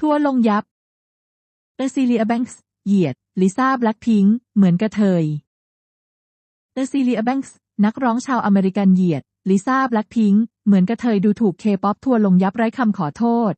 ทัวร์ลงยับเอซิเลียแบงค์เหยียด ลิซ่าแบล็คพิงค์เหมือนกระเทยเอซิเลียแบงค์นักร้องชาวอเมริกันเหยียด ลิซ่าแบล็คพิงค์เหมือนกระเทยดูถูกเคป๊อปทัวร์ลงยับไร้คำขอโทษ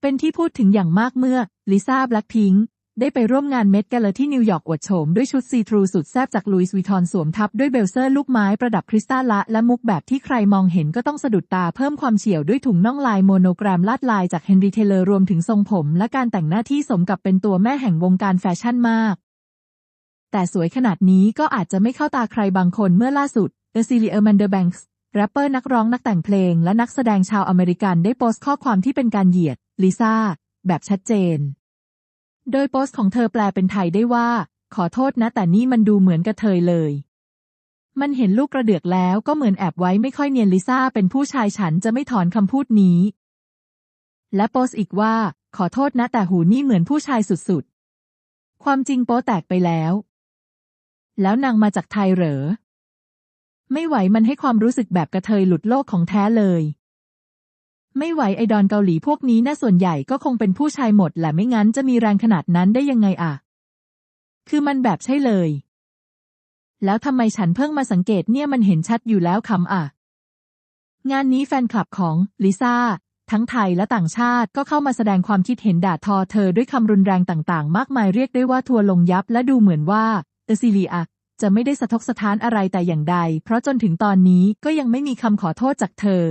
เป็นที่พูดถึงอย่างมากเมื่อ ลิซ่าแบล็คพิงค์ ได้ไปร่วมงานเมดแกลเลที่นิวยอร์กอวดโฉมด้วยชุดซีทรูสุดแซ่บจากลุยส์วิทอนสวมทับด้วยเบลเซอร์ลูกไม้ประดับคริสตัลละและมุกแบบที่ใครมองเห็นก็ต้องสะดุดตาเพิ่มความเฉียวด้วยถุงน่องลายโมโนแกรมลาดลายจากเฮนรี่เทเลอร์รวมถึงทรงผม และการแต่งหน้าที่สมกับเป็นตัวแม่แห่งวงการแฟชั่นมาก แต่สวยขนาดนี้ก็อาจจะไม่เข้าตาใครบางคนเมื่อล่าสุดเอซิลีเออร์แมนเดอร์แบงส์แรปเปอร์นักร้องนักแต่งเพลง และนักแสดงชาวอเมริกันได้โพสต์ข้อความที่เป็นการเหยียดลิซ่าแบบชัดเจน โดยโพสต์ของเธอแปลเป็นไทยได้ว่า ขอโทษนะแต่นี่มันดูเหมือนกระเทยเลย มันเห็นลูกกระเดือกแล้วก็เหมือนแอบไว้ไม่ค่อยเนียนลิซ่าเป็นผู้ชายฉันจะไม่ถอนคำพูดนี้ และโพสต์อีกว่า ขอโทษนะแต่หูนี่เหมือนผู้ชายสุดๆ ความจริงโป๊แตกไปแล้ว แล้วนางมาจากไทยเหรอ ไม่ไหวมันให้ความรู้สึกแบบกระเทยหลุดโลกของแท้เลย ไม่ไหวไอดอนเกาหลีพวกนี้น่าส่วนใหญ่ก็คงเป็นผู้ชายหมดแหละไม่งั้นจะมีแรงขนาดนั้นได้ยังไงอะคือมันแบบใช่เลย แล้วทำไมฉันเพิ่งมาสังเกตเนี่ยมันเห็นชัดอยู่แล้วคำอะงานนี้แฟนคลับของลิซ่าทั้งไทยและต่างชาติก็เข้ามาแสดงความคิดเห็นด่าทอเธอด้วยคำรุนแรงต่างๆ มากมายเรียกได้ว่าทัวลงยับและดูเหมือนว่าเอซิลีอะจะไม่ได้สะทกสะท้านอะไรแต่อย่างใด เพราะจนถึงตอนนี้ก็ยังไม่มีคำขอโทษจากเธอ